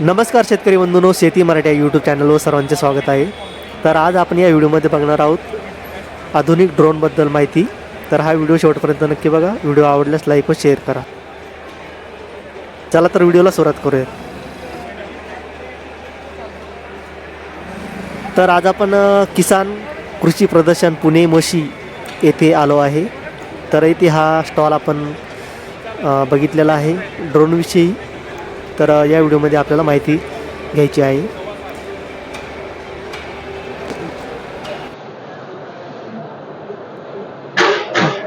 नमस्कार शेतकरी बंधूनो शेती मराठी या यूट्यूब चॅनलवर सर्वांचे स्वागत आहे. तर आज आपण या व्हिडिओमध्ये बघणार आहोत आधुनिक ड्रोनबद्दल माहिती. तर हा व्हिडिओ शेवटपर्यंत नक्की बघा. व्हिडिओ आवडल्यास लाईक व शेअर करा. चला तर व्हिडिओला सुरुवात करूया तर आज आपण किसान कृषी प्रदर्शन पुणे मोशी येथे आलो आहे. तर इथे हा स्टॉल आपण बघितलेला आहे. ड्रोनविषयी तर या व्हिडिओमध्ये आपल्याला माहिती घ्यायची आहे.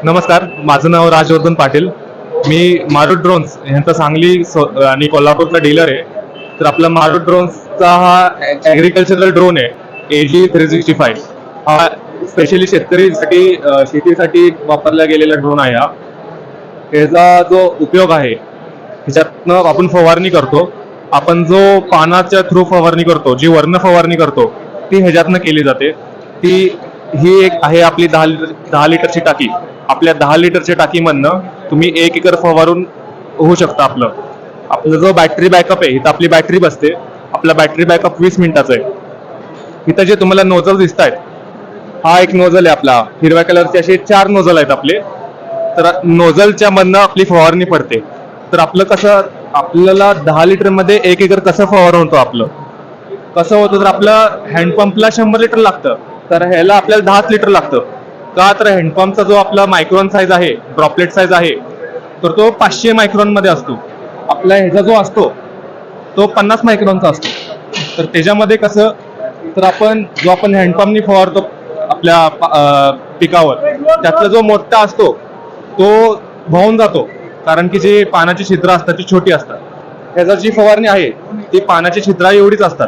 नमस्कार माझं नाव राजवर्धन पाटील. मी मारुत ड्रोन्स यांचा सांगली सो- आणि कोल्हापूरचा डीलर आहे. तर आपला मारुत ड्रोन्सचा हा ॲग्रिकल्चरल ड्रोन आहे A G three sixty five हा स्पेशली शेतकरीसाठी शेतीसाठी वापरला गेलेला ड्रोन आहे हा. याचा जो उपयोग आहे ह्याच्यातनं आपण फवारणी करतो आपण जो पानाच्या थ्रू फवारणी करतो जी वर्ण फवारणी करतो ती ह्याच्यातनं केली जाते. ती ही एक आहे आपली दहा लिटर दहा लिटरची टाकी. आपल्या दहा लिटरच्या टाकीमधनं तुम्ही एक एकर फवारून होऊ शकतं आपलं. आपलं जो बॅटरी बॅकअप आहे इथं आपली बॅटरी बसते. आपला बॅटरी बॅकअप वीस मिनिटाचा आहे. इथं जे तुम्हाला नोजल दिसत आहेत हा एक नोजल आहे आपला. हिरव्या कलरचे असे चार नोजल आहेत आपले. तर नोझलच्या मधनं आपली फवारणी पडते. तर आपलं कसं आपल्याला दहा लिटरमध्ये एक एकर कसं फवार होतो आपलं? कसं होतं तर आपलं हँडपंपला शंभर लिटर लागतं तर ह्याला आपल्याला दहाच लिटर लागतं. का तर हँडपंपचा जो आपला मायक्रॉन साईज आहे ड्रॉपलेट साईज आहे तर तो पाचशे मायक्रॉनमध्ये असतो. आपला ह्याचा जो असतो तो पन्नास मायक्रॉनचा असतो. तर त्याच्यामध्ये कसं तर आपण जो आपण हँडपंपनी फवारतो आपल्या पिकावर त्यातला जो मोठा असतो तो वाहून जातो. कारण की जे पानाची छिद्र असतात ती छोटी असतात त्याचा जी फवारणी आहे ती पानाची छिद्रा एवढीच असतात.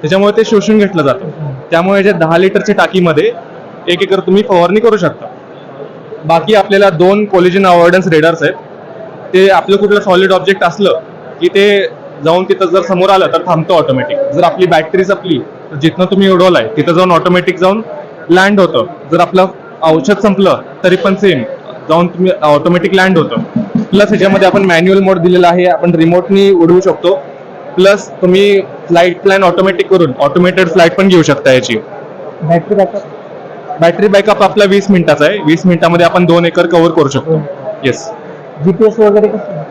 त्याच्यामुळे ते शोषून घेतलं जातं. त्यामुळे जे दहा लिटरच्या टाकीमध्ये एक एकर तुम्ही फवारणी करू शकता. बाकी आपल्याला दोन कोलिजन अवॉर्डन्स रेडर्स आहेत. ते आपलं कुठलं सॉलिड ऑब्जेक्ट असलं की ते जाऊन तिथं जर समोर आलं तर थांबतं ऑटोमॅटिक जर आपली बॅटरी जपली तर जिथनं तुम्ही उडवलाय तिथं जाऊन ऑटोमॅटिक जाऊन लँड होतं. जर आपलं औषध संपलं तरी पण सेम जाऊन तुम्ही ऑटोमॅटिक लँड होतं. प्लस ह्याच्यामध्ये आपण मॅन्युअल मोड दिलेला आहे. आपण रिमोटनी उडवू शकतो. प्लस तुम्ही फ्लाईट प्लॅन ऑटोमॅटिक करून ऑटोमेटेड फ्लाईट पण घेऊ शकता याची. बॅटरी बॅकअप बॅटरी बॅकअप आपला वीस मिनिटाचा आहे. वीस मिनिटामध्ये आपण दोन एकर कव्हर करू शकतो. येस जी पी एस वगैरे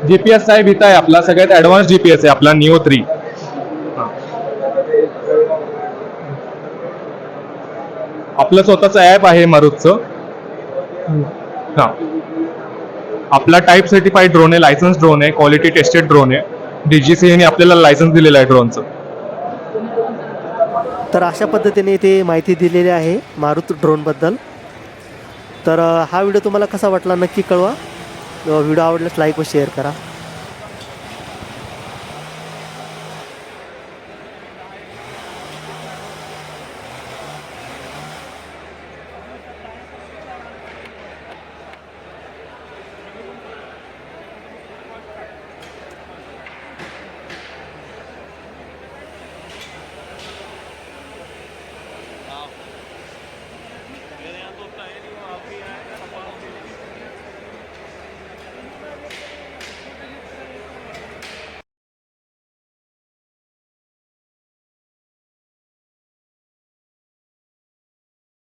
जीपीएस आहे इथं आहे आपला. सगळ्यात ऍडव्हान्स जीपीएस आहे आपला निओ थ्री आपलं स्वतःचं ऍप आहे मारुतचं. हा. आपला टाईप सर्टिफाईड ड्रोन आहे लायसन्स ड्रोन आहे क्वालिटी टेस्टेड ड्रोन आहे. डीजीसीएने आपल्याला लायसन्स दिलेलं आहे ड्रोनचं तर अशा पद्धतीने इथे माहिती दिलेली आहे मारुत ड्रोनबद्दल तर हा व्हिडिओ तुम्हाला कसा वाटला नक्की कळवा. व्हिडिओ आवडल्यास लाईक व शेअर करा.